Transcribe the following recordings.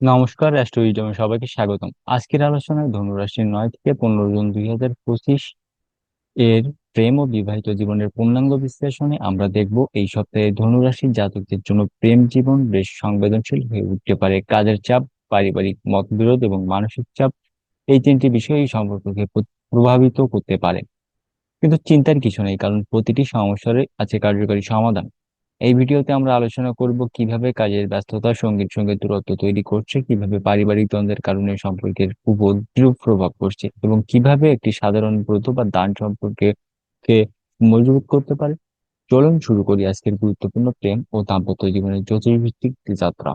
নমস্কার রাষ্ট্র অ্যাস্ট্রোইজমে সবাইকে স্বাগতম। আজকের আলোচনায় ধনুরাশির নয় থেকে পনেরো জুন দুই হাজার পঁচিশ এর প্রেম ও বিবাহিত জীবনের পূর্ণাঙ্গ বিশ্লেষণে আমরা দেখব এই সপ্তাহে ধনুরাশির জাতকদের জন্য প্রেম জীবন বেশ সংবেদনশীল হয়ে উঠতে পারে। কাজের চাপ, পারিবারিক মতবিরোধ এবং মানসিক চাপ এই তিনটি বিষয় এই সম্পর্ককে প্রভাবিত করতে পারে। কিন্তু চিন্তার কিছু নেই, কারণ প্রতিটি সমস্যারই আছে কার্যকরী সমাধান। এই ভিডিওতে আমরা আলোচনা করব কীভাবে কাজের ব্যস্ততা সঙ্গীর সঙ্গে দূরত্ব তৈরি করছে, কীভাবে পারিবারিক দ্বন্দ্বের কারণে সম্পর্কের উপর বিরূপ প্রভাব পড়ছে এবং কীভাবে একটি সাধারণ ব্রত বা দান সম্পর্কে কে মজবুত করতে পারে। চলুন শুরু করি আজকের গুরুত্বপূর্ণ প্রেম ও দাম্পত্য জীবনের জ্যোতির্ভিত্তিক যাত্রা।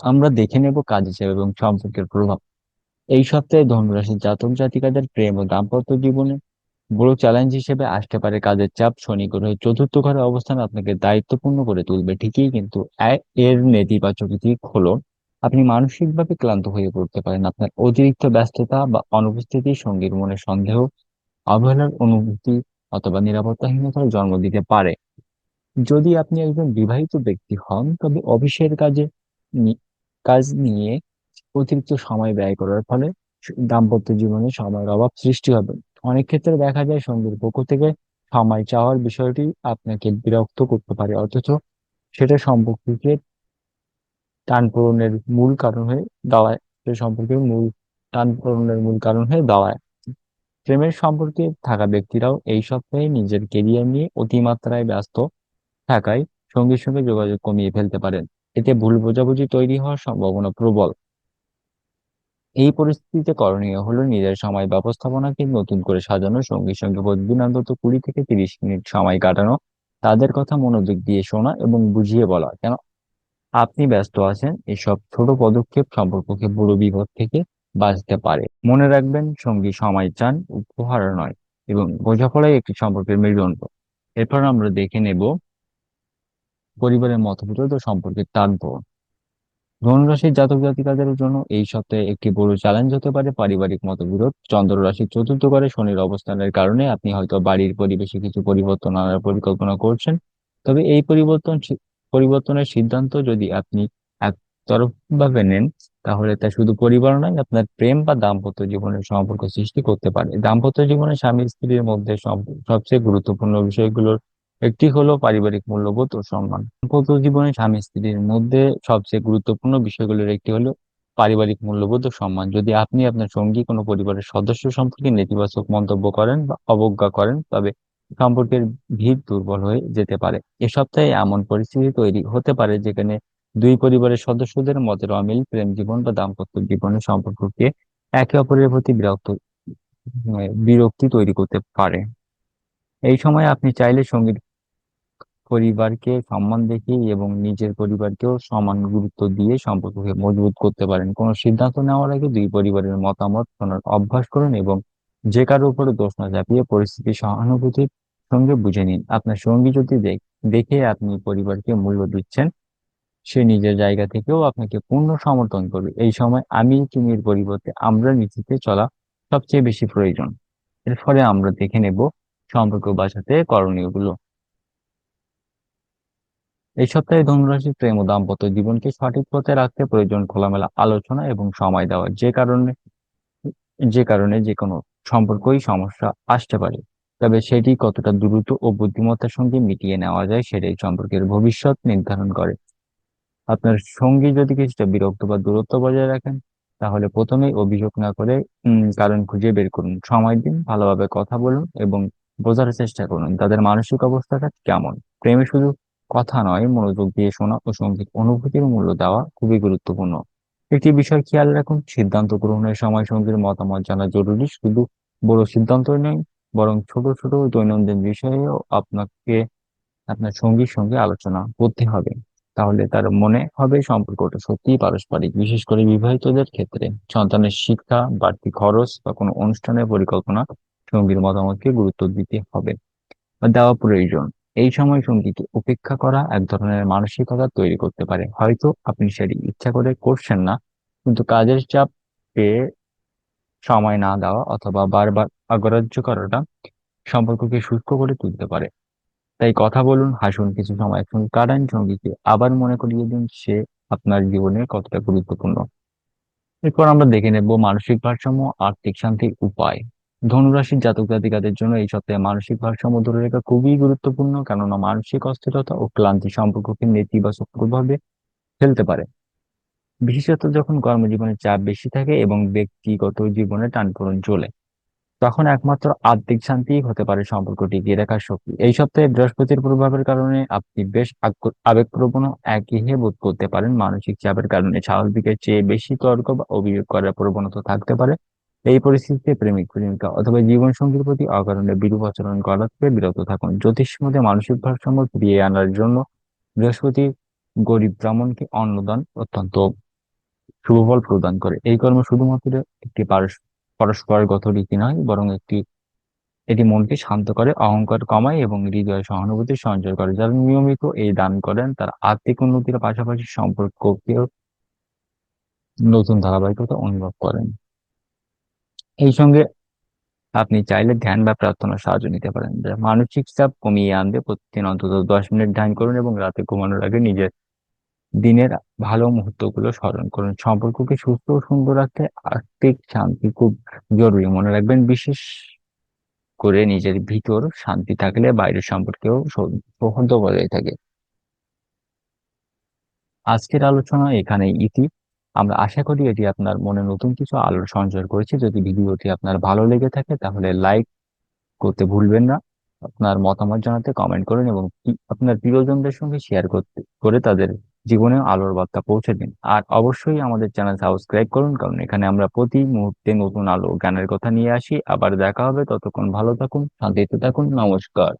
আমরা দেখে নেব কাজ হিসেবে এবং সম্পর্কের প্রভাব। এই সপ্তাহে ধনুরাশির জাতক জাতিকাদের প্রেম ও দাম্পত্য জীবনে বড় চ্যালেঞ্জ হিসেবে আসতে পারে কাজের চাপ, শনি গ্রহের চতুর্থ ঘরে অবস্থান আপনাকে দায়িত্বপূর্ণ করে তুলবে, ঠিকই কিন্তু এর নেতিবাচক দিক হলো আপনি মানসিকভাবে ক্লান্ত হয়ে পড়তে পারেন। আপনার অতিরিক্ত ব্যস্ততা বা অনুপস্থিতি সঙ্গীর মনে সন্দেহ, অবহেলার অনুভূতি অথবা নিরাপত্তাহীনতার জন্ম দিতে পারে। যদি আপনি একজন বিবাহিত ব্যক্তি হন, তবে অফিসের কাজে কাজ নিয়ে অতিরিক্ত সময় ব্যয় করার ফলে দাম্পত্য জীবনে সময়ের অভাব সৃষ্টি হবে। অনেক ক্ষেত্রে দেখা যায় সঙ্গীর পক্ষ থেকে সময় চাওয়ার বিষয়টি আপনাকে বিরক্ত করতে পারে। অথচ সেটা সম্পর্ককে টান পূরণের মূল কারণ হয়ে দাঁড়ায়। সে সম্পর্কের মূল টান পূরণের মূল কারণ হয়ে দাঁড়ায়। প্রেমের সম্পর্কে থাকা ব্যক্তিরাও এই সপ্তাহে নিজের কেরিয়ার নিয়ে অতিমাত্রায় ব্যস্ত থাকায় সঙ্গীর সঙ্গে যোগাযোগ কমিয়ে ফেলতে পারেন। এতে ভুল বোঝাবুঝি তৈরি হওয়ার সম্ভাবনা প্রবল। এই পরিস্থিতিতে করণীয় হলো নিজের সময় ব্যবস্থাপনাকে নতুন করে সাজানো, সঙ্গীর সঙ্গে প্রতিদিন অন্তত কুড়ি থেকে তিরিশ মিনিট সময় কাটানো, তাদের কথা মনোযোগ দিয়ে শোনা এবং বুঝিয়ে বলা। কেন? আপনি ব্যস্ত আছেন, এসব ছোট পদক্ষেপ সম্পর্ককে বড় বিপদ থেকে বাঁচতে পারে। মনে রাখবেন, সঙ্গী সময় চান উপহার নয় এবং বোঝাপড়াই একটি সম্পর্কের মেরুদণ্ড। এরপর আমরা দেখে নেব পরিবারের মতবিরোধ ও সম্পর্কের টানপোড়েন ধনুরাশির জাতক জাতিকাদের জন্য এই সপ্তাহে একটি বড় চ্যালেঞ্জ হতে পারে পারিবারিক মতবিরোধ। চন্দ্র রাশির চতুর্থ ঘরে শনির অবস্থানের কারণে আপনি হয়তো বাড়ির পরিবেশে কিছু পরিবর্তন আনার পরিকল্পনা করছেন। তবে এই পরিবর্তন পরিবর্তনের সিদ্ধান্ত যদি আপনি একতরফ ভাবে নেন, তাহলে তা শুধু পরিবার নয়, আপনার প্রেম বা দাম্পত্য জীবনের সম্পর্ক সৃষ্টি করতে পারে। দাম্পত্য জীবনে স্বামী স্ত্রীর মধ্যে সবচেয়ে গুরুত্বপূর্ণ বিষয়গুলোর একটি হলো পারিবারিক মূল্যবোধ ও সম্মান। দাম্পত্য জীবনে স্বামী স্ত্রীর মধ্যে সবচেয়ে গুরুত্বপূর্ণ বিষয়গুলোর একটি হলো পারিবারিক মূল্যবোধ ও সম্মান। যদি আপনি আপনার সঙ্গী কোনো পরিবারের সদস্য সম্পর্কে নেতিবাচক মন্তব্য করেন বা অবজ্ঞা করেন, তবে সম্পর্কের ভিত দুর্বল হয়ে যেতে পারে। এ সপ্তাহে এমন পরিস্থিতি তৈরি হতে পারে যেখানে দুই পরিবারের সদস্যদের মতের অমিল, প্রেম জীবন বা দাম্পত্য জীবনের সম্পর্ককে একে অপরের প্রতি বিরক্ত বিরক্তি তৈরি করতে পারে। এই সময় আপনি চাইলে সঙ্গীর পরিবারকে সম্মান দেখিয়ে এবং নিজের পরিবারকেও সমান গুরুত্ব দিয়ে সম্পর্ককে মজবুত করতে পারেন। কোনো সিদ্ধান্ত নেওয়ার আগে দুই পরিবারের মতামত, শোনার অভ্যাস করুন এবং যে কারও উপরে দোষ না চাপিয়ে পরিস্থিতি সহানুভূতির সঙ্গে বুঝে নিন। আপনার সঙ্গী যদি দেখে আপনি পরিবারকে মূল্য দিচ্ছেন, সে নিজের জায়গা থেকেও আপনাকে পূর্ণ সমর্থন করবে। এই সময় আমি তুমির পরিবর্তে আমরা নীতিতে চলা সবচেয়ে বেশি প্রয়োজন। এর ফলে আমরা দেখে নেব সম্পর্ক বাঁচাতে করণীয়গুলো এই সপ্তাহে ধনুরাশি প্রেম ও দাম্পত্য জীবনকে সঠিক পথে রাখতে প্রয়োজন খোলামেলা আলোচনা এবং সময় দেওয়া, যে কারণে যে কারণে যে কোনো সম্পর্কই সমস্যা আসতে পারে। তবে সেটি কতটা দ্রুত ও বুদ্ধিমত্তার সঙ্গে মিটিয়ে নেওয়া যায় সেটাই সম্পর্কের ভবিষ্যৎ নির্ধারণ করে। আপনার সঙ্গী যদি কিছুটা বিরক্ত বা দূরত্ব বজায় রাখেন, তাহলে প্রথমেই অভিযোগ না করে কারণ খুঁজে বের করুন। সময় দিন, ভালোভাবে কথা বলুন এবং বোঝার চেষ্টা করুন, তাদের মানসিক অবস্থাটা কেমন। প্রেমে শুধু কথা নয়, মনোযোগ দিয়ে শোনা ও সংগীত অনুভূতির মূল্য দেওয়া খুবই গুরুত্বপূর্ণ। একটি বিষয় খেয়াল রাখুন, সিদ্ধান্ত গ্রহণের সময় সঙ্গীর মতামত জানা জরুরি, শুধু বড় সিদ্ধান্ত নয়, বরং ছোট ছোট দৈনন্দিন বিষয়েও আপনাকে, আপনার সঙ্গীর সঙ্গে আলোচনা করতে হবে। তাহলে তার মনে হবে সম্পর্কটা সত্যিই পারস্পরিক, বিশেষ করে বিবাহিতদের ক্ষেত্রে। সন্তানের শিক্ষা, বাড়তি খরচ বা কোনো অনুষ্ঠানের পরিকল্পনা সঙ্গীর মতামতকে গুরুত্ব দিতে হবে। বা দেওয়া প্রয়োজন। এই সময় সঙ্গীকে উপেক্ষা করা এক ধরনের মানসিকতা তৈরি করতে পারে। হয়তো আপনি সেটি ইচ্ছা করে করছেন না, কিন্তু কাজের চাপ পেয়ে সময় না দেওয়া অথবা বারবার অগ্রাহ্য করাটা সম্পর্ককে শুষ্ক করে তুলতে পারে। তাই কথা বলুন, হাসুন, কিছু সময় একসঙ্গে কাটান সঙ্গীকে আবার মনে করিয়ে দিন, সে আপনার জীবনে কতটা গুরুত্বপূর্ণ। এরপর আমরা দেখে নেব মানসিক ভারসাম্য, আর্থিক শান্তির উপায়। ধনুরাশির জাতক জাতিকাদের জন্য এই সপ্তাহে মানসিক ভারসাম্য ধরে রাখা খুবই গুরুত্বপূর্ণ, কেননা মানসিক অস্থিরতা ও ক্লান্তি সম্পর্ককে নেতিবাচক প্রভাবে ফেলতে পারে। বিশেষত যখন কর্মজীবনে চাপ বেশি থাকে এবং ব্যক্তিগত জীবনে টানপোড়েন চলে, তখন একমাত্র আত্মিক শান্তিই হতে পারে সম্পর্ক টিকিয়ে রাখার শক্তি। এই সপ্তাহে বৃহস্পতির প্রভাবের কারণে আপনি বেশ আবেগপ্রবণ, একঘেয়ে বোধ করতে পারেন। মানসিক চাপের কারণে স্বাভাবিকের চেয়ে বেশি তর্ক বা অভিযোগ করার প্রবণতা থাকতে পারে। এই পরিস্থিতিতে প্রেমিক প্রেমিকা অথবা জীবন সঙ্গীর প্রতি অকারণে বিরূপ আচরণ করা থেকে বিরত থাকুন। জ্যোতিষ মধ্যে মানসিক ভারসাম্য ফিরিয়ে আনার জন্য বৃহস্পতি গরিব ব্রাহ্মণকে অন্নদান অত্যন্ত শুভফল প্রদান করে। এই কর্ম শুধুমাত্র একটি পরস্পরগত রীতি নয়, বরং একটি, এটি মনকে শান্ত করে, অহংকার কমায় এবং হৃদয়ে সহানুভূতি সঞ্চয় করে। যারা নিয়মিত এই দান করেন, তার আর্থিক উন্নতির পাশাপাশি সম্পর্ককেও নতুন ধারাবাহিকতা অনুভব করেন। এই সঙ্গে আপনি চাইলে ধ্যান বা প্রার্থনার সাহায্য নিতে পারেন। যা মানসিক চাপ কমিয়ে আনবে। প্রতিদিন অন্তত দশ মিনিট ধ্যান করুন এবং রাতে ঘুমানোর আগে নিজের দিনের ভালো মুহূর্তগুলো স্মরণ করুন। সম্পর্ককে সুস্থ ও সুন্দর রাখতে আর্থিক শান্তি খুব জরুরি। মনে রাখবেন, বিশেষ করে নিজের ভিতর শান্তি থাকলে বাইরের সম্পর্কেও সৌহার্দ্য বজায় থাকে। আজকের আলোচনা এখানে ইতি। আমরা আশা করি এটি আপনার মনে নতুন কিছু আলোর সঞ্চয় করেছে। যদি ভিডিওটি আপনার ভালো লেগে থাকে, তাহলে লাইক করতে ভুলবেন না। আপনার মতামত জানাতে কমেন্ট করুন এবং আপনার প্রিয়জনদের সঙ্গে শেয়ার করতে, করে তাদের জীবনে আলোর বার্তা পৌঁছে দিন। আর অবশ্যই আমাদের চ্যানেল সাবস্ক্রাইব করুন, কারণ এখানে আমরা প্রতি মুহূর্তে নতুন আলো জ্ঞানের কথা নিয়ে আসি। আবার দেখা হবে, ততক্ষণ ভালো থাকুন, শান্তিতে থাকুন, নমস্কার।